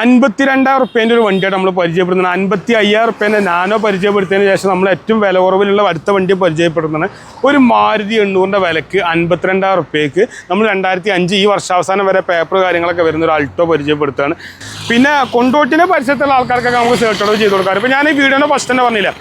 അൻപത്തിരണ്ടായിരം റുപ്യേന്റെ ഒരു വണ്ടിയാണ് നമ്മൾ പരിചയപ്പെടുന്നത് അൻപത്തി അയ്യായിരം റുപ്യേന്റെ നാനോ പരിചയപ്പെടുത്തിയതിന് ശേഷം നമ്മൾ ഏറ്റവും വില കുറവിലുള്ള അടുത്ത വണ്ടി പരിചയപ്പെടുന്നത് ഒരു മാരുതി എണ്ണൂറിന്റെ വിലക്ക് അൻപത്തിരണ്ടായിരം റുപ്യക്ക് നമ്മൾ രണ്ടായിരത്തി അഞ്ച് ഈ വർഷാവസാനം വരെ പേപ്പർ കാര്യങ്ങളൊക്കെ വരുന്ന ഒരു അൾട്ടോ പരിചയപ്പെടുത്തുകയാണ്. പിന്നെ കൊണ്ടോട്ടിനെ പരിസരത്തുള്ള ആൾക്കാർക്കൊക്കെ നമുക്ക് സേർട്ടോ ചെയ്ത് കൊടുക്കാം. ഇപ്പോൾ ഞാൻ ഈ വീഡിയോനെ ഫസ്റ്റ് തന്നെ പറഞ്ഞില്ല?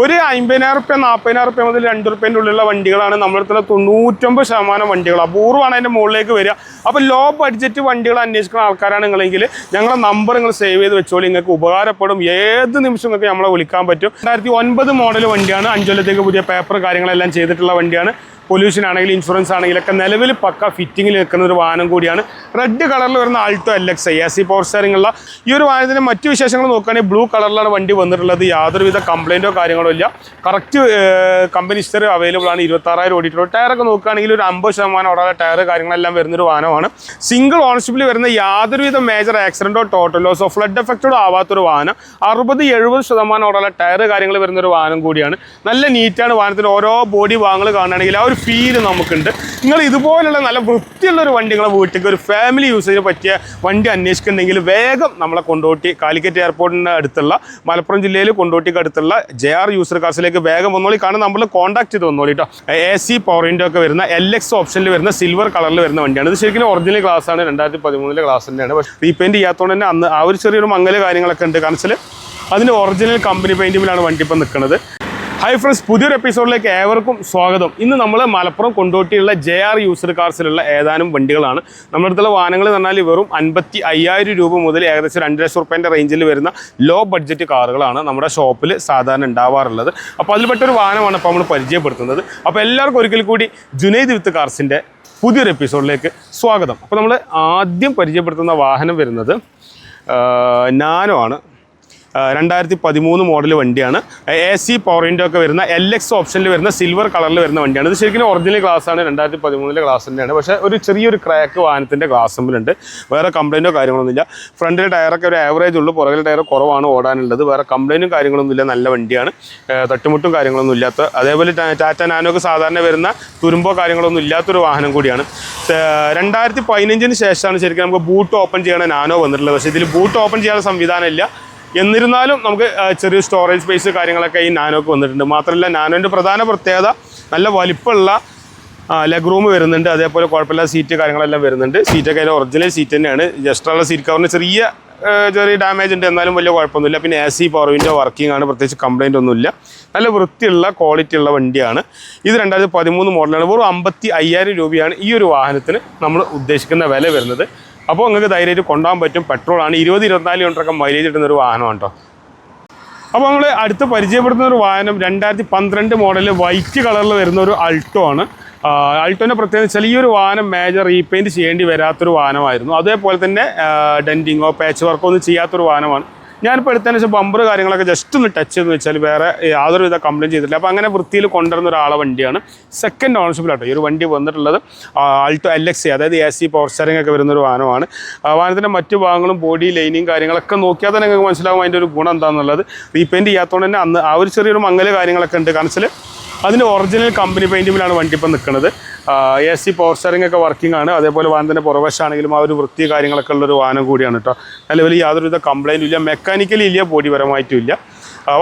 ഒരു അമ്പതിനായിരം റുപ്യ നാൽപ്പതിനായിരം റുപ്യ മുതൽ രണ്ട് റുപ്യന്റെ ഉള്ളിലുള്ള വണ്ടികളാണ് നമ്മുടെ അടുത്തുള്ള തൊണ്ണൂറ്റൊമ്പത് ശതമാനം വണ്ടികൾ അപൂർവമാണ് അതിന്റെ മുകളിലേക്ക് വരിക. അപ്പോൾ ലോ ബഡ്ജറ്റ് വണ്ടികൾ അന്വേഷിക്കുന്ന ആൾക്കാരാണ് നിങ്ങളെങ്കിൽ ഞങ്ങളെ നമ്പർ നിങ്ങൾ സേവ് ചെയ്ത് വെച്ചോളി. നിങ്ങൾക്ക് ഉപകാരപ്പെടും. ഏത് നിമിഷം നിങ്ങൾക്ക് നമ്മളെ വിളിക്കാൻ പറ്റും. രണ്ടായിരത്തി ഒൻപത് മോഡൽ വണ്ടിയാണ്. അഞ്ചൊല്ലത്തേക്ക് പുതിയ പേപ്പർ കാര്യങ്ങളെല്ലാം ചെയ്തിട്ടുള്ള വണ്ടിയാണ്. പൊല്യൂഷൻ ആണെങ്കിലും ഇൻഷുറൻസ് ആണെങ്കിലും ഒക്കെ നിലവിൽ പക്ക ഫിറ്റിങ്ങിൽ നിൽക്കുന്ന ഒരു വാഹനം കൂടിയാണ്. റെഡ് കളറിൽ വരുന്ന Alto L X I S C power steering ഉള്ള ഈ ഒരു വാഹനത്തിന് മറ്റു വിശേഷങ്ങൾ നോക്കുകയാണെങ്കിൽ ബ്ലൂ കളറിലാണ് വണ്ടി വന്നിട്ടുള്ളത്. യാതൊരുവിധ കംപ്ലൈന്റോ കാര്യങ്ങളോ ഇല്ല. കറക്റ്റ് കമ്പനി ഹിസ്റ്ററി അവൈലബിൾ ആണ്. ഇരുപത്താറായിരം ഓടിയിട്ടുള്ളൂ. ടയറൊക്കെ നോക്കുകയാണെങ്കിൽ ഒരു അമ്പത് ശതമാനം ഓടാതെ ടയർ കാര്യങ്ങളെല്ലാം വരുന്നൊരു വാഹനമാണ്. സിംഗിൾ ഓണർഷിപ്പിൽ വരുന്ന യാതൊരുവിധ മേജർ ആക്സിഡന്റോ ടോട്ടൽ ലോസോ ഫ്ലഡ് എഫക്റ്റോ ആവാത്തൊരു വാഹനം. അറുപത് എഴുപത് ശതമാനം ഓടാതെ ടയർ കാര്യങ്ങൾ വരുന്ന ഒരു വാഹനം കൂടിയാണ്. നല്ല നീറ്റാണ് വാഹനത്തിന്റെ ഓരോ ബോഡി ഭാഗങ്ങൾ കാണുകയാണെങ്കിൽ ആ ഒരു ഫീൽ നമുക്കുണ്ട്. നിങ്ങൾ ഇതുപോലുള്ള നല്ല വൃത്തിയുള്ള ഒരു വണ്ടി നിങ്ങളെ വീട്ടിലേക്ക് ഒരു ഫാമിലി യൂസേജിന് പറ്റിയ വണ്ടി അന്വേഷിക്കുന്നുണ്ടെങ്കിൽ വേഗം നമ്മളെ കൊണ്ടോട്ടി കാലിക്കറ്റ് എയർപോർട്ടിന്റെ അടുത്തുള്ള മലപ്പുറം ജില്ലയിൽ കൊണ്ടോട്ടിക്ക് അടുത്തുള്ള ജെ ആർ യൂസർ കാർസിലേക്ക് വേഗം വന്നോളി. കാരണം നമ്മൾ കോൺടാക്ട് ചെയ്ത് വന്നോളി കേട്ടോ എ സി പവറിന്റെ ഒക്കെ വരുന്ന എൽ എക്സ് ഓപ്ഷനിൽ വരുന്ന സിൽവർ കളറിൽ വരുന്ന വണ്ടിയാണ്. ഇത് ശരിക്കും ഒറിജിനൽ ഗ്ലാസ് ആണ്. രണ്ടായിരത്തി പതിമൂന്നിലെ ക്ലാസ് തന്നെയാണ്. പക്ഷേ റീപെയിന്റ് ചെയ്യാത്തതുകൊണ്ട് തന്നെ അന്ന് ആ ഒരു ചെറിയൊരു മങ്ങൽ കാര്യങ്ങളൊക്കെ ഉണ്ട്. കാരണം വെച്ചാൽ അതിന്റെ ഒറിജിനൽ കമ്പനി പെയിന്റിങ്ങിലാണ് വണ്ടി ഇപ്പം നിൽക്കുന്നത് ഹായ് ഫ്രണ്ട്സ് പുതിയൊരു എപ്പിസോഡിലേക്ക് ഏവർക്കും സ്വാഗതം. ഇന്ന് നമ്മൾ മലപ്പുറം കൊണ്ടോട്ടിയുള്ള ജെ ആർ യൂസർ കാർസിലുള്ള ഏതാനും വണ്ടികളാണ്. നമ്മുടെ അടുത്തുള്ള വാഹനങ്ങൾ എന്ന് പറഞ്ഞാൽ വെറും അൻപത്തി അയ്യായിരം രൂപ മുതൽ ഏകദേശം രണ്ട് ലക്ഷം റുപ്യേന്റെ റേഞ്ചിൽ വരുന്ന ലോ ബഡ്ജറ്റ് കാറുകളാണ് നമ്മുടെ ഷോപ്പിൽ സാധാരണ ഉണ്ടാവാറുള്ളത്. അപ്പോൾ അതിൽപ്പെട്ടൊരു വാഹനമാണ് ഇപ്പോൾ നമ്മൾ പരിചയപ്പെടുത്തുന്നത്. അപ്പോൾ എല്ലാവർക്കും ഒരിക്കൽ കൂടി ജുനൈദ് വിത്ത് കാർസിന്റെ പുതിയൊരു എപ്പിസോഡിലേക്ക് സ്വാഗതം. അപ്പോൾ നമ്മൾ ആദ്യം പരിചയപ്പെടുത്തുന്ന വാഹനം വരുന്നത് നാനോ ആണ്. രണ്ടായിരത്തി പതിമൂന്ന് മോഡൽ വണ്ടിയാണ്. എ സി പവറിന്റെ ഒക്കെ വരുന്ന എൽ എക്സ് ഓപ്ഷനിൽ വരുന്ന സിൽവർ കളറിൽ വരുന്ന വണ്ടിയാണ്. ഇത് ശരിക്കും ഒറിജിനൽ ഗ്ലാസ് ആണ്. രണ്ടായിരത്തി പതിമൂന്നിലെ ഗ്ലാസ് തന്നെയാണ്. പക്ഷേ ഒരു ചെറിയൊരു ക്രാക്ക് വാഹനത്തിന്റെ ഗ്ലാസ്സമ്പിലുണ്ട് വേറെ കംപ്ലൈന്റോ കാര്യങ്ങളൊന്നുമില്ല ഫ്രണ്ടിലെ ടയറൊക്കെ ഒരു ആവറേജ് ഉള്ളൂ. പുറകിലെ ടയർ കുറവാണ് ഓടാനുള്ളത്. വേറെ കംപ്ലൈന്റും കാര്യങ്ങളൊന്നുമില്ല നല്ല വണ്ടിയാണ്. തട്ടിമുട്ടും കാര്യങ്ങളൊന്നും ഇല്ലാത്ത അതേപോലെ ടാറ്റ നാനോക്ക് സാധാരണ വരുന്ന തുരുമ്പോ കാര്യങ്ങളൊന്നും ഇല്ലാത്തൊരു വാഹനം കൂടിയാണ്. രണ്ടായിരത്തി പതിനഞ്ചിന് ശേഷമാണ് ശരിക്കും നമുക്ക് ബൂട്ട് ഓപ്പൺ ചെയ്യണ നാനോ വന്നിട്ടുള്ളത്. പക്ഷേ ഇതിൽ ബൂട്ട് ഓപ്പൺ ചെയ്യാനുള്ള സംവിധാനം ഇല്ല. എന്നിരുന്നാലും നമുക്ക് ചെറിയ സ്റ്റോറേജ് സ്പേസ് കാര്യങ്ങളൊക്കെ ഈ നാനോക്ക് വന്നിട്ടുണ്ട്. മാത്രമല്ല നാനോന്റെ പ്രധാന പ്രത്യേകത നല്ല വലിപ്പമുള്ള ലെഗ് റൂം വരുന്നുണ്ട്. അതേപോലെ കുഴപ്പമില്ല സീറ്റ് കാര്യങ്ങളെല്ലാം വരുന്നുണ്ട്. സീറ്റൊക്കെ അതിന്റെ ഒറിജിനൽ സീറ്റ് തന്നെയാണ്. ജസ്റ്റുള്ള സീറ്റ് കവറിന് ചെറിയ ചെറിയ ഡാമേജ് ഉണ്ട്. എന്നാലും വലിയ കുഴപ്പമൊന്നുമില്ല. പിന്നെ A C power window working ആണ്. പ്രത്യേകിച്ച് കംപ്ലൈന്റ് ഒന്നുമില്ല. നല്ല വൃത്തിയുള്ള ക്വാളിറ്റി ഉള്ള വണ്ടിയാണ്. ഇത് രണ്ടായിരത്തി പതിമൂന്ന് മോഡലാണ് വെറും അമ്പത്തി അയ്യായിരം രൂപയാണ് ഈ ഒരു വാഹനത്തിന് നമ്മൾ ഉദ്ദേശിക്കുന്ന വില വരുന്നത്. അപ്പോൾ നിങ്ങൾക്ക് ധൈര്യമായിട്ട് കൊണ്ടുപോകാൻ പറ്റും. പെട്രോളാണ്. ഇരുപത് ഇരുപത്തിനാല് കിലോമീറ്ററൊക്കെ മൈലേജ് കിട്ടുന്ന ഒരു വാഹനമാണ് കേട്ടോ അപ്പോൾ നമ്മൾ അടുത്ത് പരിചയപ്പെടുത്തുന്ന ഒരു വാഹനം രണ്ടായിരത്തി പന്ത്രണ്ട് മോഡൽ വൈറ്റ് കളറിൽ വരുന്ന ഒരു അൾട്ടോ ആണ്. അൾട്ടോന്റെ പ്രത്യേകത വെച്ചാൽ ഈ ഒരു വാഹനം മേജർ റീപെയിന്റ് ചെയ്യേണ്ടി വരാത്തൊരു വാഹനമായിരുന്നു. അതേപോലെ തന്നെ ഡെന്റിങ്ങോ പാച്ച് വർക്കോ ഒന്നും ചെയ്യാത്തൊരു വാഹനമാണ്. ഞാനിപ്പോൾ എടുത്തതിന് ശേഷം ബമ്പർ കാര്യങ്ങളൊക്കെ ജസ്റ്റ് ഒന്ന് ടച്ച് എന്ന് വെച്ചാൽ വേറെ യാതൊരു വിധ കംപ്ലയിന്റ് ചെയ്തിട്ടില്ല. അപ്പോൾ അങ്ങനെ വൃത്തിയിൽ കൊണ്ടുവരുന്ന ഒരാളെ വണ്ടിയാണ് സെക്കൻഡ് ഓണർഷിപ്പിലാട്ടോ ഈ ഒരു വണ്ടി വന്നിട്ടുള്ളത് ആൾട്ടോ എൽ എക്സ് അതായത് എ സി പവർ സ്റ്റാരിംഗ് ഒക്കെ വരുന്ന ഒരു വാഹനമാണ്. വാഹനത്തിന്റെ മറ്റു ഭാഗങ്ങളും ബോഡി ലൈനിങ് കാര്യങ്ങളൊക്കെ നോക്കിയാൽ തന്നെ നിങ്ങൾക്ക് മനസ്സിലാകും അതിന്റെ ഒരു ഗുണം എന്താണെന്നുള്ളത് റീപെയിന്റ് ചെയ്യാത്തതുകൊണ്ട് തന്നെ അന്ന് ആ ഒരു ചെറിയൊരു മങ്ങൽ കാര്യങ്ങളൊക്കെ ഉണ്ട്. കാരണം അതിന്റെ ഒറിജിനൽ കമ്പനി പെയിന്റിങ്ങിലാണ് വണ്ടി ഇപ്പം നിൽക്കുന്നത് എ സി പവർ സ്റ്റാറിംഗ് ഒക്കെ വർക്കിംഗ് ആണ്. അതേപോലെ വാഹനത്തിന്റെ പുറവശാണെങ്കിലും ആ ഒരു വൃത്തി കാര്യങ്ങളൊക്കെ ഉള്ളൊരു വാഹനം കൂടിയാണ് കേട്ടോ നിലവിൽ യാതൊരുവിധ കംപ്ലൈന്റും ഇല്ല. മെക്കാനിക്കലി ഇല്ല ബോഡിപരമായിട്ടും ഇല്ല.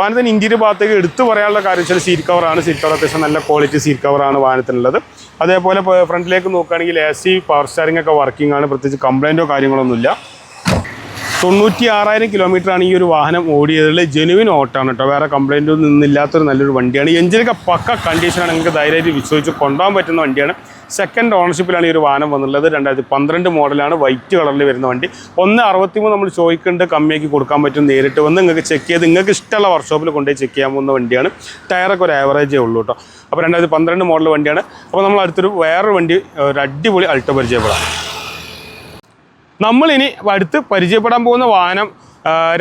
വാഹനത്തിന് ഇന്റീരിയർ ഭാഗത്തേക്ക് എടുത്തു പറയാനുള്ള കാര്യം വെച്ചാൽ സീറ്റ് കവറാണ് സീറ്റ് കവർ അത്യാവശ്യം നല്ല ക്വാളിറ്റി സീറ്റ് കവറാണ് വാഹനത്തിനുള്ളത്. അതേപോലെ ഫ്രണ്ടിലേക്ക് നോക്കുകയാണെങ്കിൽ എ സി പവർ സ്റ്റാറിംഗ് ഒക്കെ വർക്കിംഗ് ആണ്. പ്രത്യേകിച്ച് കംപ്ലൈന്റോ കാര്യങ്ങളൊന്നുമില്ല. തൊണ്ണൂറ്റി ആറായിരം ആണ് ഈ ഒരു വാഹനം ഓടിയതിൽ ജെനുവിൻ ഓട്ടാണ് കേട്ടോ വേറെ കംപ്ലൈന്റ് ഒന്നും നിന്നില്ലാത്തൊരു നല്ലൊരു വണ്ടിയാണ്. എഞ്ചിനൊക്കെ പക്ക കണ്ടീഷനാണ് നിങ്ങൾക്ക് ധൈര്യമായിട്ട് വിശ്വസിച്ച് കൊണ്ടുപോകാൻ പറ്റുന്ന വണ്ടിയാണ്. സെക്കൻഡ് ഓണർഷിപ്പിലാണ് ഈ ഒരു വാഹനം വന്നുള്ളത് രണ്ടായിരത്തി പന്ത്രണ്ട് മോഡലാണ് വൈറ്റ് കളറിൽ വരുന്ന വണ്ടി. ഒന്ന് അറുപത്തിമൂന്ന് നമ്മൾ ചോദിക്കേണ്ട കമ്മിയാക്കി കൊടുക്കാൻ പറ്റും നേരിട്ട് വന്ന് നിങ്ങൾക്ക് ചെക്ക് ചെയ്ത് നിങ്ങൾക്ക് ഇഷ്ടമുള്ള വർക്ക്ഷോപ്പിൽ കൊണ്ടുപോയി ചെക്ക് ചെയ്യാൻ പോകുന്ന വണ്ടിയാണ്. ടയറൊക്കെ ഒരു ആവറേജേ ഉള്ളൂ കേട്ടോ അപ്പോൾ രണ്ടായിരത്തി പന്ത്രണ്ട് മോഡൽ വണ്ടിയാണ്. അപ്പോൾ നമ്മൾ അടുത്തൊരു വേറൊരു വണ്ടി ഒരു അടിപൊളി അൾട്ടോ പരിചയപ്പെടാം നമ്മളിനി അടുത്ത് പരിചയപ്പെടാൻ പോകുന്ന വാഹനം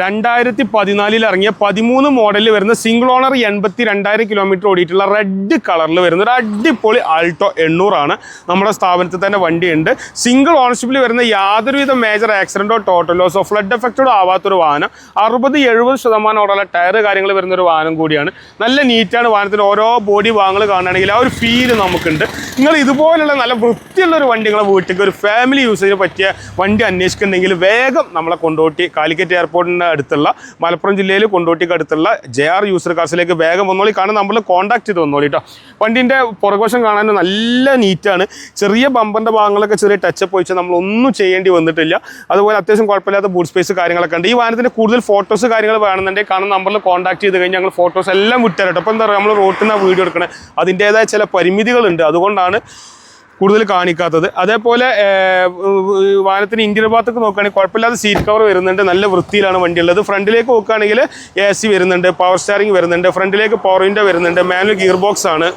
രണ്ടായിരത്തി പതിനാലിൽ ഇറങ്ങിയ പതിമൂന്ന് മോഡലിൽ വരുന്ന സിംഗിൾ ഓണർ എൺപത്തി രണ്ടായിരം കിലോമീറ്റർ ഓടിയിട്ടുള്ള റെഡ് കളറിൽ വരുന്ന ഒരു അടിപൊളി ആൾട്ടോ എണ്ണൂറാണ് നമ്മുടെ സ്ഥാപനത്തിൽ തന്നെ വണ്ടിയുണ്ട്. സിംഗിൾ ഓണർഷിപ്പിൽ വരുന്ന യാതൊരുവിധ മേജർ ആക്സിഡന്റോ ടോട്ടൽ ലോസോ ഫ്ലഡ് എഫക്റ്റഡോ ആവാത്തൊരു വാഹനം. അറുപത് എഴുപത് ശതമാനോടുള്ള ടയർ കാര്യങ്ങൾ വരുന്ന ഒരു വാഹനം കൂടിയാണ്. നല്ല നീറ്റാണ് വാഹനത്തിൽ ഓരോ ബോഡി ഭാഗങ്ങൾ കാണുകയാണെങ്കിൽ ആ ഒരു ഫീൽ നമുക്കുണ്ട്. നിങ്ങൾ ഇതുപോലുള്ള നല്ല വൃത്തിയുള്ള ഒരു വണ്ടി നിങ്ങളെ വീട്ടിലേക്ക് ഒരു ഫാമിലി യൂസേജിന് പറ്റിയ വണ്ടി അന്വേഷിക്കുന്നുണ്ടെങ്കിൽ വേഗം നമ്മളെ കൊണ്ടോട്ടി കാലിക്കറ്റ് എയർപോർട്ടിന്റെ അടുത്തുള്ള മലപ്പുറം ജില്ലയിൽ കൊണ്ടോട്ടിക്ക് അടുത്തുള്ള ജെ ആർ യൂസർ കാർസിലേക്ക് വേഗം വന്നോളി. കാരണം നമ്മൾ കോൺടാക്ട് ചെയ്ത് വന്നോളി കേട്ടോ വണ്ടിന്റെ പുറകോശം കാണാൻ നല്ല നീറ്റാണ് ചെറിയ ബമ്പറിന്റെ ഭാഗങ്ങളൊക്കെ ചെറിയ ടച്ചപ്പ് വെച്ചാൽ നമ്മളൊന്നും ചെയ്യേണ്ടി വന്നിട്ടില്ല. അതുപോലെ അത്യാവശ്യം കുഴപ്പമില്ലാത്ത ബൂട്ട് സ്പേസ് കാര്യങ്ങളൊക്കെ ഉണ്ട്. ഈ വാഹനത്തിന്റെ കൂടുതൽ ഫോട്ടോസ് കാര്യങ്ങൾ വേണമെന്നുണ്ടെങ്കിൽ കാരണം നമ്പറിൽ കോൺടാക്ട് ചെയ്ത് കഴിഞ്ഞാൽ ഞങ്ങൾ ഫോട്ടോസ് എല്ലാം വിട്ടുതരാം അപ്പോൾ എന്താ പറയുക നമ്മൾ റോട്ടിൽ നിന്ന് വീഡിയോ എടുക്കണേ. അതിന്റേതായ ചില പരിമിതികളുണ്ട്. അതുകൊണ്ടാണ് കൂടുതൽ കാണിക്കാത്തത്. അതേപോലെ വാഹനത്തിന് ഇന്ത്യൻ ഭാഗത്തൊക്കെ നോക്കുകയാണെങ്കിൽ കുഴപ്പമില്ലാതെ സീറ്റ് കവർ വരുന്നുണ്ട്. നല്ല വൃത്തിയിലാണ് വണ്ടി ഉള്ളത് ഫ്രണ്ടിലേക്ക് നോക്കുകയാണെങ്കിൽ എ സി വരുന്നുണ്ട് പവർ സ്റ്റാറിംഗ് വരുന്നുണ്ട് ഫ്രണ്ടിലേക്ക് പവർ വിൻഡോ വരുന്നുണ്ട് മാനുവൽ ഗിയർ ബോക്സ് ആണ്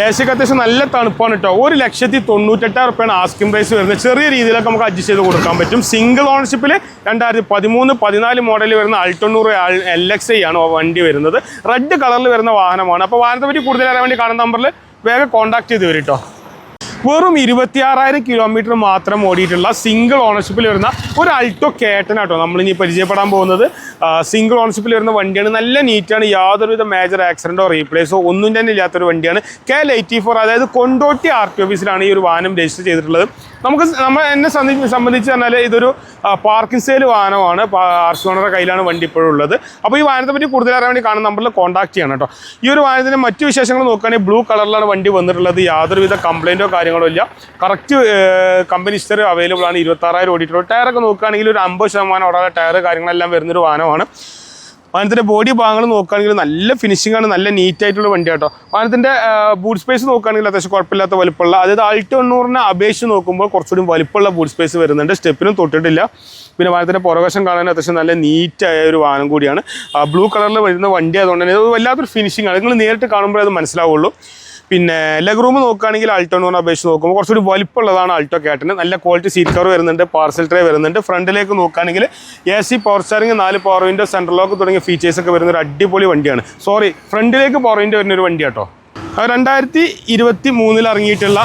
എ സിക്ക് അത്യാവശ്യം നല്ല തണുപ്പാണ് കേട്ടോ ഒരു ലക്ഷത്തി തൊണ്ണൂറ്റെട്ടായിരം റുപ്യാണ് ആസ്കിംഗ് പ്രൈസ് വരുന്നത്. ചെറിയ രീതിയിലൊക്കെ നമുക്ക് അഡ്ജസ്റ്റ് ചെയ്ത് കൊടുക്കാൻ പറ്റും. സിംഗിൾ ഓണർഷിപ്പിൽ രണ്ടായിരത്തി പതിമൂന്ന് പതിനാല് മോഡലിൽ വരുന്ന അൾട്ടണ്ണൂറ് എൽ എക്സ് ഐ ആണ് വണ്ടി വരുന്നത്. റെഡ് കളറിൽ വരുന്ന വാഹനമാണ്. അപ്പോൾ വാഹനത്തെ പറ്റി കൂടുതൽ അറിയാൻ വേണ്ടി കാണുന്ന നമ്പറിൽ വേഗം കോണ്ടാക്ട് ചെയ്ത് വരും വെറും ഇരുപത്തിയാറായിരം കിലോമീറ്റർ മാത്രം ഓടിയിട്ടുള്ള സിംഗിൾ ഓണർഷിപ്പിൽ വരുന്ന ഒരു അൾട്ടോ കേട്ടനാട്ടോ നമ്മൾ ഇനി പരിചയപ്പെടാൻ പോകുന്നത്. സിംഗിൾ ഓണർഷിപ്പിൽ വരുന്ന വണ്ടിയാണ്. നല്ല നീറ്റാണ് യാതൊരുവിധ മേജർ ആക്സിഡന്റോ റീപ്ലേസോ ഒന്നും തന്നെ ഇല്ലാത്തൊരു വണ്ടിയാണ്. കെ എൽ എയ്റ്റി ഫോർ അതായത് കൊണ്ടോട്ടി ആർ ടി ഓഫീസിലാണ് ഈ ഒരു വാഹനം രജിസ്റ്റർ ചെയ്തിട്ടുള്ളത്. നമുക്ക് നമ്മൾ എന്നെ സംബന്ധിച്ച് പറഞ്ഞാൽ ഇതൊരു പാർക്കിംഗ് സെയിൽ വാഹനമാണ്. ആർസി ഓണറുടെ കയ്യിലാണ് വണ്ടി ഇപ്പോഴും ഉള്ളത്. അപ്പോൾ ഈ വാഹനത്തെ പറ്റി കൂടുതൽ അറിയാൻ വേണ്ടി കാണുന്ന നമ്പറിൽ കോൺടാക്ട് ചെയ്യണം കേട്ടോ. ഈ ഒരു വാഹനത്തിന്റെ മറ്റു വിശേഷങ്ങൾ നോക്കുകയാണെങ്കിൽ ബ്ലൂ കളറിലാണ് വണ്ടി വന്നിട്ടുള്ളത്. യാതൊരുവിധ കംപ്ലൈന്റോ കാര്യങ്ങളോ ഇല്ല. കറക്റ്റ് കമ്പനി ഹിസ്റ്ററി അവൈലബിൾ ആണ്. ഇരുപത്താറായിരം ഓടിയിട്ടുള്ളത് ടയറൊക്കെ നോക്കുകയാണെങ്കിൽ ഒരു അമ്പത് ശതമാനം ഓടാതെ ടയർ കാര്യങ്ങളെല്ലാം വരുന്നൊരു വാഹനമാണ്. വാഹനത്തിന്റെ ബോഡി ഭാഗങ്ങൾ നോക്കുകയാണെങ്കിൽ നല്ല ഫിനിഷിംഗ് ആണ് നല്ല നീറ്റ് ആയിട്ടുള്ള വണ്ടി കേട്ടോ വാഹനത്തിന്റെ ബൂട്ട് സ്പേസ് നോക്കുകയാണെങ്കിൽ അത്യാവശ്യം കുഴപ്പമില്ലാത്ത വലിപ്പമുള്ള അതായത് ആൾട്ടി എണ്ണൂറിനെ അപേക്ഷിച്ച് നോക്കുമ്പോൾ കുറച്ചുകൂടി വലിപ്പമുള്ള ബൂട്ട് സ്പേസ് വരുന്നുണ്ട്. സ്റ്റെപ്പിനും തൊട്ടിട്ടില്ല. പിന്നെ വാഹനത്തിന്റെ പുറകശം കാണാൻ അത്യാവശ്യം നല്ല നീറ്റായ ഒരു വാഹനം കൂടിയാണ്. ബ്ലൂ കളറിൽ വരുന്ന വണ്ടി അതുകൊണ്ട് തന്നെ വല്ലാത്തൊരു ഫിനിഷിംഗ് ആണ്. നിങ്ങൾ നേരിട്ട് കാണുമ്പോഴേ അത് മനസ്സിലാവുള്ളൂ. പിന്നെ ലെഗ് റൂം നോക്കുകയാണെങ്കിൽ പറഞ്ഞ അപേക്ഷിച്ച് നോക്കുമ്പോൾ കുറച്ചുകൂടി വലിപ്പമുള്ളതാണ് അൾട്ടോ കാറ്റിന് നല്ല ക്വാളിറ്റി സീറ്റ് കവർ വരുന്നുണ്ട് പാർസൽ ട്രേ വരുന്നുണ്ട്. ഫ്രണ്ടിലേക്ക് നോക്കുകയാണെങ്കിൽ എ സി പവർ സ്റ്റാറിംഗ് നാല് പവർ വിൻഡോ സെൻട്രൽ ലോക്ക് തുടങ്ങിയ ഫീച്ചേഴ്സ് ഒക്കെ വരുന്ന ഒരു അടിപൊളി വണ്ടിയാണ്. സോറി ഫ്രണ്ടിലേക്ക് പവർ വിൻഡോ വരുന്ന ഒരു വണ്ടി കേട്ടോ രണ്ടായിരത്തി ഇരുപത്തി മൂന്നിൽ ഇറങ്ങിയിട്ടുള്ള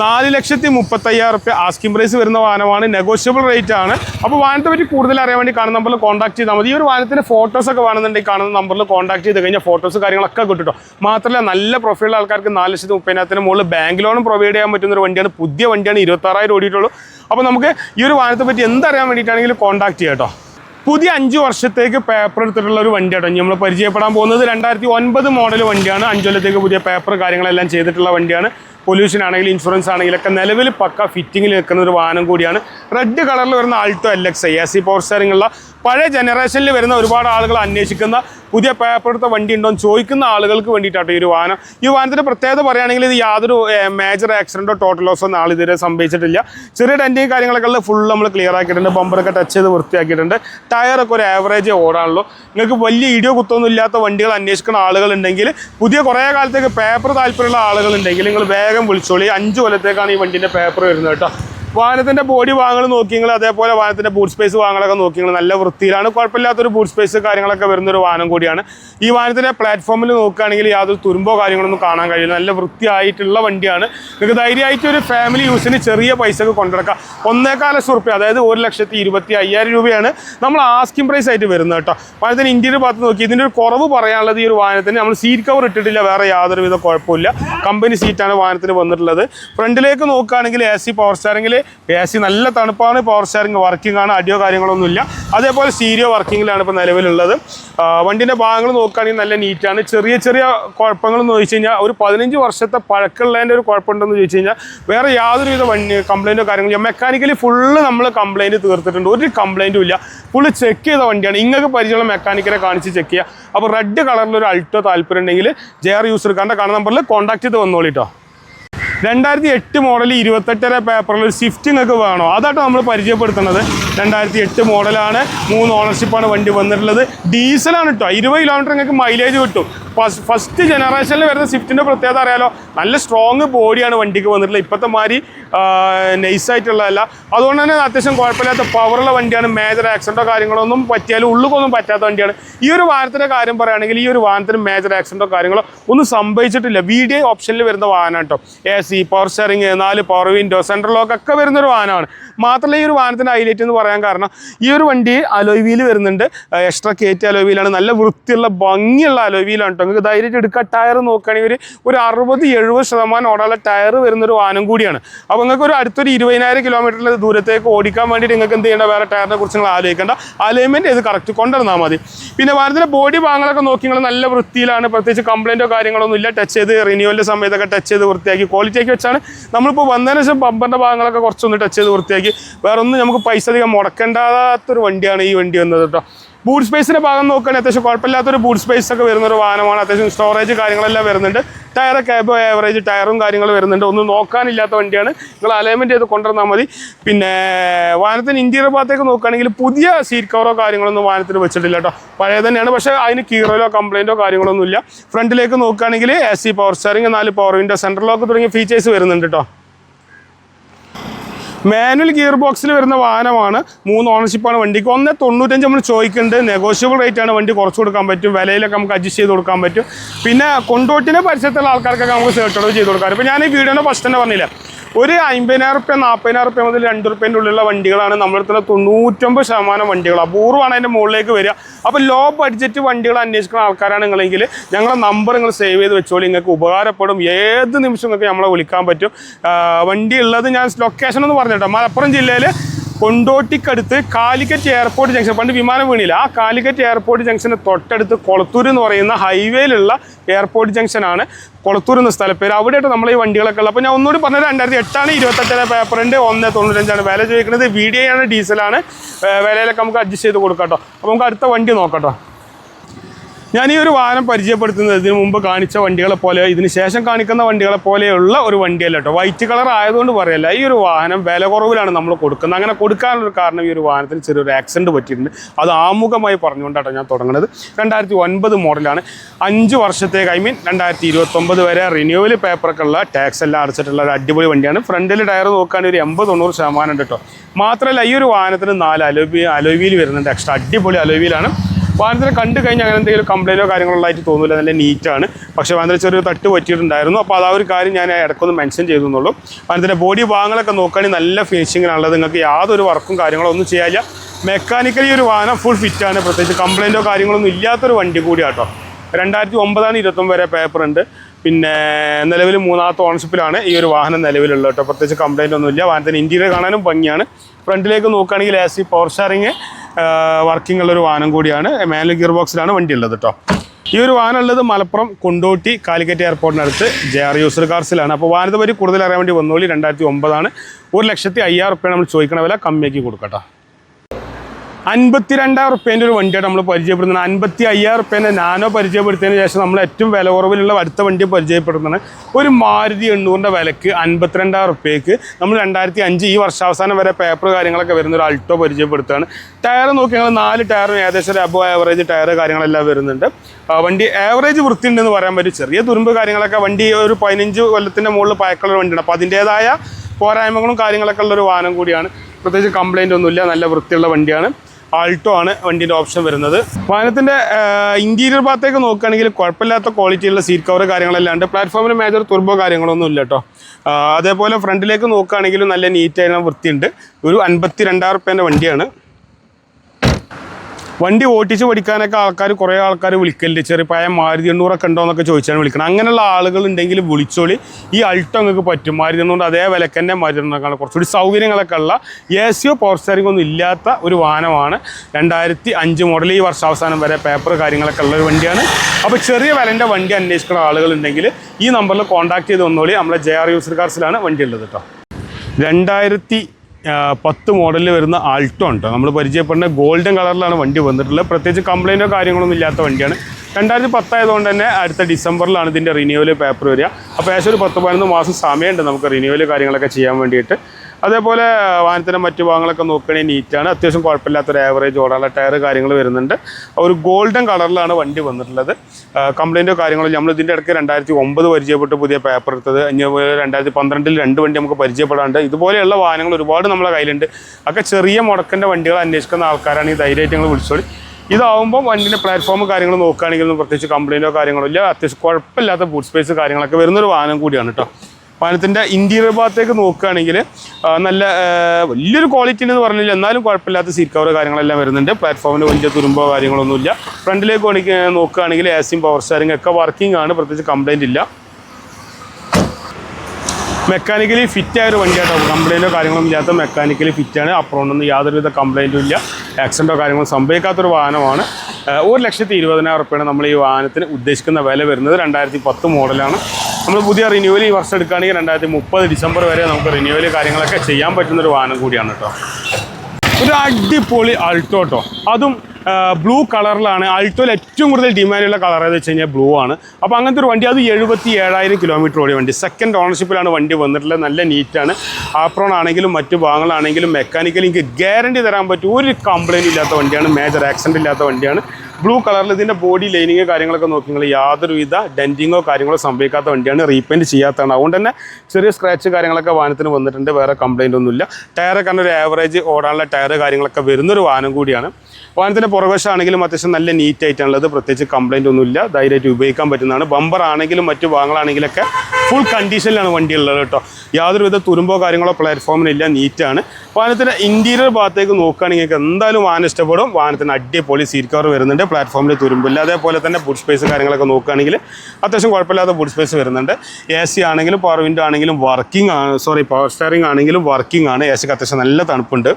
നാല് ലക്ഷത്തി മുപ്പത്തയ്യായിരം റുപ്യ ആസ്കിംഗ് പ്രൈസ് വരുന്ന വാഹനമാണ്. നെഗോഷ്യബിൾ റേറ്റ് ആണ്. അപ്പോൾ വാഹനത്തെ പറ്റി കൂടുതൽ അറിയാൻ വേണ്ടി കാണുന്ന നമ്പറിൽ കോൺടാക്ട് ചെയ്താൽ മതി. ഈ ഒരു വാഹനത്തിന്റെ ഫോട്ടോസ് ഒക്കെ വേണമെന്നുണ്ടെങ്കിൽ കാണുന്ന നമ്പറിൽ കോൺടാക്ട് ചെയ്ത് കഴിഞ്ഞാൽ ഫോട്ടോസ് കാര്യങ്ങളൊക്കെ കിട്ടും മാത്രമല്ല നല്ല പ്രൊഫൈലുള്ള ആൾക്കാർക്ക് നാല് ലക്ഷത്തി മുപ്പതിനായിരത്തിന് മുകളിൽ ബാങ്ക് ലോണും പ്രൊവൈഡ് ചെയ്യാൻ പറ്റുന്ന ഒരു വണ്ടിയാണ്. പുതിയ വണ്ടിയാണ് ഇരുപത്താറായിരം ഓടിയിട്ടുള്ളൂ. അപ്പോൾ നമുക്ക് ഈ ഒരു വാഹനത്തെ പറ്റി എന്തറിയാൻ വേണ്ടിയിട്ടാണെങ്കിലും കോൺടാക്ട് ചെയ്യാം പുതിയ അഞ്ച് വർഷത്തേക്ക് പേപ്പർ എടുത്തിട്ടുള്ള ഒരു വണ്ടിയാണ് നമ്മൾ പരിചയപ്പെടാൻ പോകുന്നത് രണ്ടായിരത്തി ഒൻപത് മോഡൽ വണ്ടിയാണ്. അഞ്ച് കൊല്ലത്തേക്ക് പുതിയ പേപ്പർ കാര്യങ്ങളെല്ലാം ചെയ്തിട്ടുള്ള വണ്ടിയാണ്. പൊല്യൂഷൻ ആണെങ്കിലും ഇൻഷുറൻസ് ആണെങ്കിലൊക്കെ നിലവിൽ പക്ക ഫിറ്റിങ്ങിൽ നിൽക്കുന്ന ഒരു വാഹനം കൂടിയാണ്. റെഡ് കളറിൽ വരുന്ന Alto L X I A C power steering ഉള്ള പഴയ ജനറേഷനിൽ വരുന്ന ഒരുപാട് ആളുകൾ അന്വേഷിക്കുന്ന പുതിയ പേപ്പർ എടുത്ത വണ്ടി ഉണ്ടോ എന്ന് ചോദിക്കുന്ന ആളുകൾക്ക് വേണ്ടിയിട്ടാണ് ഈ ഒരു വാഹനം. ഈ വാഹനത്തിന്റെ പ്രത്യേകത പറയുകയാണെങ്കിൽ ഇത് യാതൊരു മേജർ ആക്സിഡന്റോ ടോട്ടൽ ലോസോ ഒന്നും ആളിതുവരെ സംഭവിച്ചിട്ടില്ല. ചെറിയ ഡന്റിങ് കാര്യങ്ങളൊക്കെ ഫുൾ നമ്മൾ ക്ലിയർ ആക്കിയിട്ടുണ്ട്. ബമ്പറൊക്കെ ടച്ച് ചെയ്ത് വൃത്തിയാക്കിയിട്ടുണ്ട്. ടയറൊക്കെ ഒരു ആവറേജ് ഓടാണല്ലോ. നിങ്ങൾക്ക് വലിയ ഇടിയോ കുത്തൊന്നും ഇല്ലാത്ത വണ്ടികൾ അന്വേഷിക്കുന്ന ആളുകളുണ്ടെങ്കിൽ പുതിയ കുറേ കാലത്തേക്ക് പേപ്പർ താല്പര്യമുള്ള ആളുകളുണ്ടെങ്കിൽ നിങ്ങൾ വേഗം വിളിച്ചോളി. അഞ്ച് കൊല്ലത്തേക്കാണ് ഈ വണ്ടിന്റെ പേപ്പർ വരുന്നത് കേട്ടോ. വാഹനത്തിന്റെ ബോഡി വാങ്ങൽ നോക്കിയെങ്കിൽ അതേപോലെ വാഹനത്തിന്റെ ബൂട്ട് സ്പേസ് വാങ്ങലൊക്കെ നോക്കിയെങ്കിൽ നല്ല വൃത്തിയിലാണ്. കുഴപ്പമില്ലാത്തൊരു ബൂട്ട് സ്പേസ് കാര്യങ്ങളൊക്കെ വരുന്ന ഒരു വാഹനം കൂടിയാണ്. ഈ വാഹനത്തിന്റെ പ്ലാറ്റ്ഫോമിൽ നോക്കുകയാണെങ്കിൽ യാതൊരു തുരുമ്പോ കാര്യങ്ങളൊന്നും കാണാൻ കഴിയില്ല. നല്ല വൃത്തിയായിട്ടുള്ള വണ്ടിയാണ്. നിങ്ങൾക്ക് ധൈര്യമായിട്ട് ഒരു ഫാമിലി യൂസിന് ചെറിയ പൈസക്ക് കൊണ്ടുനടക്കാം. ലക്ഷം റുപ്യ അതായത് ഒരു ലക്ഷത്തി ഇരുപത്തി അയ്യായിരം രൂപയാണ് നമ്മൾ ആസ്കിംഗ് പ്രൈസ് ആയിട്ട് വരുന്നത് കേട്ടോ. വാഹനത്തിന് ഇന്ത്യയുടെ ഭാഗത്ത് നോക്കി ഇതിന്റെ ഒരു കുറവ് പറയാനുള്ളത് ഈ ഒരു വാഹനത്തിന് നമ്മൾ സീറ്റ് കവർ ഇട്ടിട്ടില്ല വേറെ യാതൊരുവിധ കുഴപ്പമില്ല കമ്പനി സീറ്റാണ് വാഹനത്തിന് വന്നിട്ടുള്ളത്. ഫ്രണ്ടിലേക്ക് നോക്കുകയാണെങ്കിൽ എ സി പവർ സ്റ്റാറിംഗിൽ എ സി നല്ല തണുപ്പാണ് പവർ സ്റ്റാറിംഗ് വർക്കിംഗ് ആണ് അടിയോ കാര്യങ്ങളൊന്നുമില്ല. അതേപോലെ സ്റ്റീരിയോ വർക്കിങ്ങിലാണ് ഇപ്പോൾ നിലവിലുള്ളത്. വണ്ടിന്റെ ഭാഗങ്ങൾ നോക്കുകയാണെങ്കിൽ നല്ല നീറ്റാണ് ചെറിയ ചെറിയ കുഴപ്പങ്ങൾ എന്ന് ചോദിച്ചു കഴിഞ്ഞാൽ ഒരു പതിനഞ്ച് വർഷത്തെ പഴക്കമുള്ളതിന്റെ ഒരു കുഴപ്പമുണ്ടെന്ന് ചോദിച്ചു കഴിഞ്ഞാൽ വേറെ യാതൊരുവിധ വണ്ടി കംപ്ലൈന്റോ കാര്യങ്ങളോ മെക്കാനിക്കലി ഫുള്ള് നമ്മൾ കംപ്ലൈന്റ് തീർത്തിട്ടുണ്ട്. ഒരു കംപ്ലൈന്റും ഇല്ല. ഫുള്ള് ചെക്ക് ചെയ്ത വണ്ടിയാണ്. ഇങ്ങൾക്ക് പരിചയമുള്ള മെക്കാനിക്കിനെ കാണിച്ച് ചെക്ക് ചെയ്യുക അപ്പോൾ റെഡ് കളറിലൊരു അൾട്ടോ താല്പര്യം ഉണ്ടെങ്കിൽ ജെ ആർ യൂസർ കാരുടെ കാണുന്ന നമ്പറിൽ കോൺടാക്ട് ചെയ്ത് വന്നോളിട്ടോ രണ്ടായിരത്തി എട്ട് മോഡൽ ഇരുപത്തെട്ടര പേപ്പറിൽ ഒരു സ്വിഫ്റ്റ് നിങ്ങൾക്ക് വേണോ? അതാട്ടോ നമ്മൾ പരിചയപ്പെടുത്തുന്നത്. രണ്ടായിരത്തി എട്ട് മോഡലാണ് മൂന്ന് ഓണർഷിപ്പാണ് വണ്ടി വന്നിട്ടുള്ളത്. ഡീസലാണ് കേട്ടോ ഇരുപത് കിലോമീറ്റർ നിങ്ങൾക്ക് മൈലേജ് കിട്ടും. ഫസ്റ്റ് ജനറേഷനിൽ വരുന്ന സ്വിഫ്റ്റിന്റെ പ്രത്യേകത അറിയാലോ? നല്ല സ്ട്രോങ് ബോഡിയാണ് വണ്ടിക്ക് വന്നിട്ടുള്ളത്. ഇപ്പോഴത്തെ മാതിരി നൈസായിട്ടുള്ളതല്ല അതുകൊണ്ട് തന്നെ അത്യാവശ്യം കുഴപ്പമില്ലാത്ത പവറുള്ള വണ്ടിയാണ്. മേജർ ആക്സിഡന്റോ കാര്യങ്ങളൊന്നും പറ്റിയാലും ഉള്ളുക്കൊന്നും പറ്റാത്ത വണ്ടിയാണ്. ഈ ഒരു വാഹനത്തിന്റെ കാര്യം പറയുകയാണെങ്കിൽ ഈ ഒരു വാഹനത്തിന് മേജർ ആക്സിഡന്റോ കാര്യങ്ങളോ ഒന്നും സംഭവിച്ചിട്ടില്ല. വി ഡി ഓപ്ഷനിൽ വരുന്ന വാഹനം കേട്ടോ. എ സി പവർ സ്റ്റിയറിംഗ് നാല് പവർ വിൻഡോ സെൻട്രൽ ലോക്ക് ഒക്കെ വരുന്ന ഒരു വാഹനമാണ്. മാത്രമല്ല ഈ ഒരു വാഹനത്തിന്റെ ഹൈലൈറ്റ് എന്ന് പറയാൻ കാരണം ഈ ഒരു വണ്ടി അലോയ് വീൽ വരുന്നുണ്ട്. എക്സ്ട്രാ കേറ്റ് അലോയ് വീലാണ് നല്ല വൃത്തിയുള്ള ഭംഗിയുള്ള അലോയ് വീലാണ് നിങ്ങൾക്ക് ധൈര്യമായിട്ട് എടുക്കുക. ടയർ നോക്കുകയാണെങ്കിൽ ഒരു ഒരു അറുപത് എഴുപത് ശതമാനം ഓടാനുള്ള ടയർ വരുന്നൊരു വാഹനം കൂടിയാണ്. അപ്പോൾ നിങ്ങൾക്ക് ഒരു അടുത്തൊരു ഇരുപതിനായിരം കിലോമീറ്ററിന്റെ ദൂരത്തേക്ക് ഓടിക്കാൻ വേണ്ടിയിട്ട് നിങ്ങൾക്ക് എന്ത് ചെയ്യേണ്ട? വേറെ ടയറിനെ കുറിച്ച് നിങ്ങൾ ആലോചിക്കേണ്ട. അലൈൻമെന്റ് ഇത് കറക്റ്റ് കൊണ്ടുവന്നാൽ മതി. പിന്നെ വാഹനത്തിന്റെ ബോഡി ഭാഗങ്ങളൊക്കെ നോക്കി നിങ്ങൾ നല്ല വൃത്തിയിലാണ്. പ്രത്യേകിച്ച് കംപ്ലൈന്റോ കാര്യങ്ങളൊന്നും ഇല്ല. ടച്ച് ചെയ്ത് റിന്യൂവലിന്റെ സമയത്തൊക്കെ ടച്ച് ചെയ്ത് വൃത്തിയാക്കി ക്വാളിറ്റിയൊക്കെ വെച്ചാണ്. നമ്മളിപ്പോൾ വന്നതിന് ശേഷം ബമ്പറിന്റെ ഭാഗങ്ങളൊക്കെ കുറച്ചൊന്ന് ടച്ച് ചെയ്ത് വൃത്തിയാക്കി. വേറെ ഒന്നും നമുക്ക് പൈസ അധികം മുടക്കേണ്ടാത്തൊരു വണ്ടിയാണ് ഈ വണ്ടി വന്നത് കേട്ടോ. ബൂട്ട് സ്പേസിന്റെ ഭാഗം നോക്കുകയാണെങ്കിൽ അത്യാവശ്യം കുഴപ്പമില്ലാത്തൊരു ബൂട്ട് സ്പേസ് ഒക്കെ വരുന്ന ഒരു വാഹനമാണ്. അത്യാവശ്യം സ്റ്റോറേജ് കാര്യങ്ങളെല്ലാം വരുന്നുണ്ട്. ടയർ ക്യാബ് ആവറേജ് ടയറും കാര്യങ്ങൾ വരുന്നുണ്ട്. ഒന്നും നോക്കാനില്ലാത്ത വണ്ടിയാണ്. നിങ്ങൾ അലൈൻമെന്റ് ചെയ്ത് കൊണ്ടുവന്നാൽ മതി. പിന്നെ വാഹനത്തിന് ഇന്റീരിയർ ഭാഗത്തേക്ക് നോക്കുകയാണെങ്കിൽ പുതിയ സീറ്റ് കവറോ കാര്യങ്ങളൊന്നും വാഹനത്തിന് വെച്ചിട്ടില്ല കേട്ടോ. പഴയ തന്നെയാണ്. പക്ഷേ അതിന് കീറലോ കംപ്ലൈന്റോ കാര്യങ്ങളൊന്നും ഇല്ല ഫ്രണ്ടിലേക്ക് നോക്കുകയാണെങ്കിൽ എ സി പവർ സ്റ്റാറിങ് നാല് പവർ വിൻഡോ സെൻട്രൽ ലോക്ക് തുടങ്ങിയ ഫീച്ചേഴ്സ് വരുന്നുണ്ട് കേട്ടോ. മാനുവൽ ഗിയർ ബോക്സിൽ വരുന്ന വാഹനമാണ്. മൂന്ന് ഓണർഷിപ്പാണ് വണ്ടിക്ക്. ഒന്ന് തൊണ്ണൂറ്റഞ്ച് നമ്മൾ ചോദിക്കുന്നുണ്ട്. നെഗോഷ്യബിൾ റേറ്റ് ആണ് വണ്ടി കുറച്ച് കൊടുക്കാൻ പറ്റും. വിലയിലൊക്കെ നമുക്ക് അഡ്ജസ്റ്റ് ചെയ്ത് കൊടുക്കാൻ പറ്റും. പിന്നെ കൊണ്ടോട്ടിനെ പരിസരത്തുള്ള ആൾക്കാർക്കൊക്കെ നമുക്ക് സേർട്ടോട് ചെയ്ത് കൊടുക്കാം ഇപ്പോൾ ഞാൻ ഈ വീഡിയോ ഫസ്റ്റ് തന്നെ പറഞ്ഞില്ല? ഒരു അമ്പതിനായിരം റുപ്യ നാൽപ്പതിനായിരം റുപ്യ മുതൽ രണ്ട് റുപ്യന്റെ ഉള്ളിലുള്ള വണ്ടികളാണ് നമ്മളടുത്തുള്ള തൊണ്ണൂറ്റൊമ്പത് ശതമാനം വണ്ടികൾ. അപൂർവമാണ് അതിന്റെ മുകളിലേക്ക് വരിക. അപ്പോൾ ലോ ബഡ്ജറ്റ് വണ്ടികൾ അന്വേഷിക്കുന്ന ആൾക്കാരാണ് ഞങ്ങളെ നമ്പർ നിങ്ങൾ സേവ് ചെയ്ത് വെച്ചോളൂ. നിങ്ങൾക്ക് ഉപകാരപ്പെടും. ഏത് നിമിഷം നിങ്ങൾക്ക് നമ്മളെ വിളിക്കാൻ പറ്റും. വണ്ടി ഉള്ളത് ഞാൻ ലൊക്കേഷൻ എന്ന് പറഞ്ഞിട്ടോ മലപ്പുറം ജില്ലയിൽ കൊണ്ടോട്ടിക്കടുത്ത് കാലിക്കറ്റ് എയർപോർട്ട് ജംഗ്ഷൻ. പണ്ട് വിമാനം വീണില്ല. ആ കാലിക്കറ്റ് എയർപോർട്ട് ജംഗ്ഷന് തൊട്ടടുത്ത് കൊളത്തൂർ എന്ന് പറയുന്ന ഹൈവേയിലുള്ള എയർപോർട്ട് ജംഗ്ഷനാണ് കൊളത്തൂർ എന്ന സ്ഥലപ്പേര് അവിടെയായിട്ട് നമ്മൾ ഈ വണ്ടികളൊക്കെ ഉള്ളത്. അപ്പോൾ ഞാൻ ഒന്നുകൂടി പറഞ്ഞത് രണ്ടായിരത്തി എട്ടാണ് ഇരുപത്തെട്ടിലെ പേപ്പറിന്റെ ഒന്ന് തൊണ്ണൂറ്റഞ്ചാണ്. വില ചോദിക്കുന്നത് വീഡിയോയാണ് ഡീസലാണ് വിലയിലൊക്കെ നമുക്ക് അഡ്ജസ്റ്റ് ചെയ്ത് കൊടുക്കാം കേട്ടോ അപ്പോൾ നമുക്ക് അടുത്ത വണ്ടി നോക്കാം കേട്ടോ ഞാൻ ഈ ഒരു വാഹനം പരിചയപ്പെടുത്തുന്നത് ഇതിന് മുമ്പ് കാണിച്ച വണ്ടികളെ പോലെ ഇതിന് ശേഷം കാണിക്കുന്ന വണ്ടികളെ പോലെയുള്ള ഒരു വണ്ടിയല്ല കേട്ടോ വൈറ്റ് കളർ ആയതുകൊണ്ട് പറയല്ല ഈ ഒരു വാഹനം വില കുറവിലാണ് നമ്മൾ കൊടുക്കുന്നത്. അങ്ങനെ കൊടുക്കാനുള്ള കാരണം ഈ ഒരു വാഹനത്തിന് ചെറിയൊരു ആക്സിഡന്റ് പറ്റിയിട്ടുണ്ട്. അത് ആമുഖമായി പറഞ്ഞുകൊണ്ടാട്ടോ ഞാൻ തുടങ്ങുന്നത്. രണ്ടായിരത്തി ഒൻപത് മോഡലാണ്. അഞ്ച് വർഷത്തേക്ക് ഐ മീൻ രണ്ടായിരത്തി ഇരുപത്തൊമ്പത് വരെ റിന്യൂവൽ പേപ്പറൊക്കെ ഉള്ള ടാക്സ് എല്ലാം അടച്ചിട്ടുള്ള ഒരു അടിപൊളി വണ്ടിയാണ്. ഫ്രണ്ടിൽ ടയർ നോക്കുകയാണെങ്കിൽ ഒരു എൺപത് തൊണ്ണൂറ് ശതമാനം ഉണ്ട് കേട്ടോ മാത്രമല്ല ഈ ഒരു വാഹനത്തിന് നാല് അലോബി അലോവിയിൽ വരുന്നുണ്ട്. എക്സ്ട്രാ അടിപൊളി അലോവിയിലാണ്. വാഹനത്തിനെ കണ്ടു കഴിഞ്ഞാൽ അങ്ങനെ എന്തെങ്കിലും കംപ്ലൈന്റോ കാര്യങ്ങളോ ആയിട്ട് തോന്നില്ല നല്ല നീറ്റാണ് പക്ഷേ വാഹനത്തിൽ ചെറിയൊരു തട്ട് പറ്റിയിട്ടുണ്ടായിരുന്നു. അപ്പോൾ അതാ ഒരു കാര്യം ഞാൻ ഇടയ്ക്കൊന്ന് മെൻഷൻ ചെയ്തു എന്നുള്ളൂ. വാഹനത്തിന്റെ ബോഡി ഭാഗങ്ങളൊക്കെ നോക്കുകയാണെങ്കിൽ നല്ല ഫിനിഷിങ്ങിനുള്ളത് നിങ്ങൾക്ക് യാതൊരു വർക്കും കാര്യങ്ങളോ ഒന്നും ചെയ്യാനില്ല. മെക്കാനിക്കലി ഒരു വാഹനം ഫുൾ ഫിറ്റാണ് പ്രത്യേകിച്ച് കംപ്ലൈന്റോ കാര്യങ്ങളൊന്നും ഇല്ലാത്തൊരു വണ്ടി കൂടിയാട്ടോ. രണ്ടായിരത്തി ഒമ്പതാണ് ഇരുപത്തൊമ്പത് വരെ പേപ്പർ ഉണ്ട്. പിന്നെ നിലവിൽ മൂന്നാമത്തെ ഓണർഷിപ്പിലാണ് ഈ ഒരു വാഹനം നിലവിലുള്ളത് കേട്ടോ. പ്രത്യേകിച്ച് കംപ്ലൈന്റ് ഒന്നുമില്ല. വാഹനത്തിന് ഇന്റീരിയർ കാണാനും ഭംഗിയാണ്. ഫ്രണ്ടിലേക്ക് നോക്കുകയാണെങ്കിൽ A C power steering working ഉള്ള ഒരു വാഹനം കൂടിയാണ്. മാനുവൽ ഗിയർ ബോക്സിലാണ് വണ്ടി ഉള്ളത് കേട്ടോ ഈ ഒരു വാഹനം ഉള്ളത് മലപ്പുറം കൊണ്ടോട്ടി കാലിക്കറ്റ് എയർപോർട്ടിനടുത്ത് ജെ ആർ യൂസർ കാർസിലാണ് അപ്പോൾ വാഹനത്തെ പറ്റി കൂടുതൽ അറിയാൻ വേണ്ടി വന്നോളി. രണ്ടായിരത്തി ഒമ്പതാണ്. ഒരു ലക്ഷത്തി അയ്യായിരം റുപ്യ നമ്മൾ ചോദിക്കണ വില കമ്മിയാക്കി കൊടുക്കട്ടോ. അൻപത്തിരണ്ടായിരം റുപ്യേന്റെ ഒരു വണ്ടിയാണ് നമ്മൾ പരിചയപ്പെടുന്നത് അൻപത്തി അയ്യായിരം റുപ്യേന്റെ നാനോ പരിചയപ്പെടുത്തിയതിന് ശേഷം നമ്മൾ ഏറ്റവും വില കുറവിലുള്ള അടുത്ത വണ്ടി പരിചയപ്പെടുന്നത് ഒരു മാരുതി എണ്ണൂറിന്റെ വിലക്ക് അൻപത്തിരണ്ടായിരം റുപ്യക്ക് നമ്മൾ രണ്ടായിരത്തി അഞ്ച് ഈ വർഷാവസാനം വരെ പേപ്പർ കാര്യങ്ങളൊക്കെ വരുന്ന ഒരു അൾട്ടോ പരിചയപ്പെടുത്തുകയാണ്. ടയർ നോക്കി ഞങ്ങൾ നാല് ടയറും ഏകദേശം ഒരു അബോ ആവറേജ് ടയർ കാര്യങ്ങളെല്ലാം വരുന്നുണ്ട്. വണ്ടി ആവറേജ് വൃത്തിയുണ്ടെന്ന് പറയാൻ പറ്റും. ചെറിയ തുരുമ്പ് കാര്യങ്ങളൊക്കെ വണ്ടി ഒരു പതിനഞ്ച് കൊല്ലത്തിന്റെ മുകളിൽ പഴക്കമുള്ള വണ്ടിയാണ്. അപ്പോൾ അതിന്റേതായ പോരായ്മകളും കാര്യങ്ങളൊക്കെ ഉള്ള ഒരു വാഹനം കൂടിയാണ്. പ്രത്യേകിച്ച് കംപ്ലൈന്റ് ഒന്നുമില്ല. നല്ല വൃത്തിയുള്ള വണ്ടിയാണ്. ആൾട്ടോ ആണ് വണ്ടിന്റെ ഓപ്ഷൻ വരുന്നത്. വാഹനത്തിന്റെ ഇന്റീരിയർ ഭാഗത്തേക്ക് നോക്കുകയാണെങ്കിൽ കുഴപ്പമില്ലാത്ത ക്വാളിറ്റിയുള്ള സീറ്റ് കവർ കാര്യങ്ങളെല്ലാം ഉണ്ട്. പ്ലാറ്റ്ഫോമിൽ മേജർ തുർബോ കാര്യങ്ങളൊന്നും ഇല്ല കേട്ടോ അതേപോലെ ഫ്രണ്ടിലേക്ക് നോക്കുകയാണെങ്കിലും നല്ല നീറ്റായിരുന്ന വൃത്തിയുണ്ട്. ഒരു അൻപത്തി രണ്ടായിരം റുപ്യേന്റെ വണ്ടിയാണ്. വണ്ടി ഓട്ടിച്ച് പഠിക്കാനൊക്കെ ആൾക്കാർ കുറേ ആൾക്കാർ വിളിക്കലുണ്ട്. ചെറിയ പഴയ മാരുതി എണ്ണൂറൊക്കെ ഉണ്ടോ എന്നൊക്കെ ചോദിച്ചാണ് വിളിക്കണം അങ്ങനെയുള്ള ആളുകൾ ഉണ്ടെങ്കിൽ വിളിച്ചോളി. ഈ അൾട്ടോ നിങ്ങൾക്ക് പറ്റും. മാരുതി എണ്ണൂറ് അതേ വിലക്ക് തന്നെ മാരുതി എണ്ണൂറൊക്കെ കുറച്ചുകൂടി സൗകര്യങ്ങളൊക്കെ ഉള്ള എ സിയോ പവർ സ്റ്റാരിംഗ് ഒന്നും ഇല്ലാത്ത ഒരു വാഹനമാണ്. രണ്ടായിരത്തി അഞ്ച് മോഡൽ ഈ വർഷാവസാനം വരെ പേപ്പർ കാര്യങ്ങളൊക്കെ ഉള്ള ഒരു വണ്ടിയാണ്. അപ്പോൾ ചെറിയ വിലന്റെ വണ്ടി അന്വേഷിക്കുന്ന ആളുകളുണ്ടെങ്കിൽ ഈ നമ്പറിൽ കോൺടാക്ട് ചെയ്ത് വന്നോളി. നമ്മളെ ജെ ആർ യൂസർ കാർസിലാണ് വണ്ടി ഉള്ളത് കേട്ടോ രണ്ടായിരത്തി പത്ത് മോഡലിൽ വരുന്ന ആൾട്ടോ ഉണ്ട് നമ്മൾ പരിചയപ്പെടുന്ന ഗോൾഡൻ കളറിലാണ് വണ്ടി വന്നിട്ടുള്ളത്. പ്രത്യേകിച്ച് കംപ്ലൈന്റോ കാര്യങ്ങളൊന്നും ഇല്ലാത്ത വണ്ടിയാണ്. രണ്ടായിരത്തി പത്തായതുകൊണ്ട് തന്നെ അടുത്ത ഡിസംബറിലാണ് ഇതിന്റെ റിന്യൂവൽ പേപ്പർ വരിക. അപ്പോൾ ഏകദേശം ഒരു പത്ത് പതിനൊന്ന് മാസം സമയമുണ്ട് നമുക്ക് റിന്യൂവൽ കാര്യങ്ങളൊക്കെ ചെയ്യാൻ വേണ്ടിയിട്ട്. അതേപോലെ വാഹനത്തിന്റെ മറ്റു ഭാഗങ്ങളൊക്കെ നോക്കുകയാണെങ്കിൽ നീറ്റാണ്. അത്യാവശ്യം കുഴപ്പമില്ലാത്തൊരു ആവറേജ് ഓടാനുള്ള ടയർ കാര്യങ്ങൾ വരുന്നുണ്ട്. ഒരു ഗോൾഡൻ കളറിലാണ് വണ്ടി വന്നിട്ടുള്ളത്. കംപ്ലൈന്റോ കാര്യങ്ങളോ നമ്മൾ ഇതിന്റെ ഇടയ്ക്ക് രണ്ടായിരത്തി ഒമ്പത് പരിചയപ്പെട്ട് പുതിയ പേപ്പർ എടുത്തത്. രണ്ടായിരത്തി പന്ത്രണ്ടിൽ രണ്ട് വണ്ടി നമുക്ക് പരിചയപ്പെടാണ്ട്. ഇതുപോലെയുള്ള വാഹനങ്ങൾ ഒരുപാട് നമ്മളെ കയ്യിലുണ്ട്. ഒക്കെ ചെറിയ മുടക്കന്റെ വണ്ടികൾ അന്വേഷിക്കുന്ന ആൾക്കാരാണ് ഈ ധൈര്യമായിട്ട് ഞങ്ങൾ വിളിച്ചോളി. ഇതാവുമ്പോൾ വണ്ടിന്റെ പ്ലാറ്റ്ഫോം കാര്യങ്ങൾ നോക്കുകയാണെങ്കിൽ ഒന്നും പ്രത്യേകിച്ച് കംപ്ലൈന്റോ കാര്യങ്ങളോ ഇല്ല. അത്യാവശ്യം കുഴപ്പമില്ലാത്ത ബൂട്ട് സ്പേസ് കാര്യങ്ങളൊക്കെ വരുന്നൊരു വാഹനം കൂടിയാണ് കേട്ടോ. വാഹനത്തിന്റെ ഇന്റീരിയർ ഭാഗത്തേക്ക് നോക്കുകയാണെങ്കിൽ നല്ല വലിയൊരു ക്വാളിറ്റി എന്ന് പറഞ്ഞില്ല. എന്നാലും കുഴപ്പമില്ലാത്ത സീറ്റ് കവർ കാര്യങ്ങളെല്ലാം വരുന്നുണ്ട്. പ്ലാറ്റ്ഫോമിന് വലിയ തുരുമ്പോ കാര്യങ്ങളൊന്നുമില്ല. ഫ്രണ്ടിലേക്ക് വേണമെങ്കിൽ നോക്കുകയാണെങ്കിൽ എ സിയും പവർ സ്റ്റാരിങ് ഒക്കെ വർക്കിംഗ് ആണ്. പ്രത്യേകിച്ച് കംപ്ലൈന്റ് ഇല്ല. മെക്കാനിക്കലി ഫിറ്റ് ആയ ഒരു വണ്ടിയാട്ടോ കംപ്ലൈന്റോ കാര്യങ്ങളൊന്നും ഇല്ലാത്ത മെക്കാനിക്കലി ഫിറ്റാണ് അപ്പുറമൊന്നും യാതൊരുവിധ കംപ്ലൈന്റും ഇല്ല ആക്സിഡന്റോ കാര്യങ്ങളോ സംഭവിക്കാത്തൊരു വാഹനമാണ്. ഒരു ലക്ഷത്തി ഇരുപതിനായിരം റുപ്യാണ് നമ്മൾ ഈ വാഹനത്തിന് ഉദ്ദേശിക്കുന്ന വില വരുന്നത്. രണ്ടായിരത്തി പത്ത് മോഡലാണ്. നമ്മൾ പുതിയ റിന്യൂവൽ ഈ വർഷം എടുക്കുകയാണെങ്കിൽ രണ്ടായിരത്തി മുപ്പത് ഡിസംബർ വരെ നമുക്ക് റിന്യൂവൽ കാര്യങ്ങളൊക്കെ ചെയ്യാൻ പറ്റുന്നൊരു വാഹനം കൂടിയാണ് കേട്ടോ. ഒരു അടിപൊളി അൾട്ടോ കേട്ടോ അതും ബ്ലൂ കളറിലാണ് ആൾട്ടോയിൽ ഏറ്റവും കൂടുതൽ ഡിമാൻഡുള്ള കളർ ഏതെന്ന് വെച്ച് കഴിഞ്ഞാൽ ബ്ലൂ ആണ്. അപ്പോൾ അങ്ങനത്തെ ഒരു വണ്ടി അത് എഴുപത്തി ഏഴായിരം കിലോമീറ്റർ ഓടിയ വണ്ടി. സെക്കൻഡ് ഓണർഷിപ്പിലാണ് വണ്ടി വന്നിട്ടുള്ളത്. നല്ല നീറ്റാണ് ആപ്രോൺ ആണെങ്കിലും മറ്റു ഭാഗങ്ങളാണെങ്കിലും മെക്കാനിക്കൽ എനിക്ക് ഗ്യാരണ്ടി തരാൻ പറ്റും. ഒരു കംപ്ലൈന്റ് ഇല്ലാത്ത വണ്ടിയാണ്. മേജർ ആക്സിഡന്റ് ഇല്ലാത്ത വണ്ടിയാണ്. ബ്ലൂ കളറിൽ ഇതിന്റെ ബോഡി ലൈനിങ് കാര്യങ്ങളൊക്കെ നോക്കി നിങ്ങൾ യാതൊരുവിധ ഡെന്റിങ്ങോ കാര്യങ്ങളോ സംഭവിക്കാത്ത വണ്ടിയാണ്. റീപെയിന്റ് ചെയ്യാത്തതാണ്. അതുകൊണ്ട് തന്നെ ചെറിയ സ്ക്രാച്ച് കാര്യങ്ങളൊക്കെ വാഹനത്തിന് വന്നിട്ടുണ്ട്. വേറെ കംപ്ലയിന്റ് ഒന്നുമില്ല. ടയറൊക്കെ ഒരു ആവറേജ് ഓടാനുള്ള ടയർ കാര്യങ്ങളൊക്കെ വരുന്നൊരു വാഹനം കൂടിയാണ്. വാഹനത്തിന്റെ പുറകശാണെങ്കിലും അത്യാവശ്യം നല്ല നീറ്റ് ആയിട്ടാണുള്ളത് പ്രത്യേകിച്ച് കംപ്ലൈന്റ് ഒന്നുമില്ല ധൈര്യമായിട്ട് ഉപയോഗിക്കാൻ പറ്റുന്നതാണ്. ബമ്പർ ആണെങ്കിലും മറ്റു ഭാഗങ്ങളാണെങ്കിലൊക്കെ ഫുൾ കണ്ടീഷനിലാണ് വണ്ടി ഉള്ളത് കേട്ടോ. യാതൊരുവിധ തുരുമ്പോ കാര്യങ്ങളോ പ്ലാറ്റ്ഫോമിനില്ല നീറ്റാണ് വാഹനത്തിന്റെ ഇന്റീരിയർ ഭാഗത്തേക്ക് നോക്കുകയാണെങ്കിൽ എന്തായാലും വാഹനം ഇഷ്ടപ്പെടും. വാഹനത്തിന് അടിപൊളി സീറ്റ് കവർ വരുന്നുണ്ട്. പ്ലാറ്റ്ഫോമിൽ തുരുമ്പില്ല. അതേപോലെ തന്നെ ബുഡ് സ്പേസ് കാര്യങ്ങളൊക്കെ നോക്കുകയാണെങ്കിൽ അത്യാവശ്യം കുഴപ്പമില്ലാത്ത ബുഡ് സ്പേസ് വരുന്നുണ്ട്. എ സി ആണെങ്കിലും പവർ വിൻഡോ ആണെങ്കിലും വർക്കിംഗ് ആണ്. സോറി പവർ സ്റ്റാറിംഗ് ആണെങ്കിലും വർക്കിംഗ് ആണ്. എ സിക്ക് അത്യാവശ്യം നല്ല തണുപ്പുണ്ട്.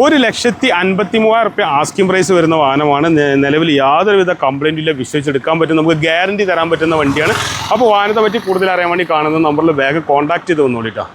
ഒരു ലക്ഷത്തി അൻപത്തി മൂവായിരം റുപ്യ ആസ്കിംഗ് പ്രൈസ് വരുന്ന വാഹനമാണ്. നിലവിൽ യാതൊരുവിധ കംപ്ലൈന്റും ഇല്ല. വിശ്വസിച്ചെടുക്കാൻ പറ്റും. നമുക്ക് ഗ്യാരണ്ടി തരാൻ പറ്റുന്ന വണ്ടിയാണ്. അപ്പോൾ വാഹനത്തെ പറ്റി കൂടുതൽ അറിയാൻ വേണ്ടി കാണുന്ന നമ്പറിൽ വേഗം കോൺടാക്ട് ചെയ്ത് വന്നോളിട്ടോ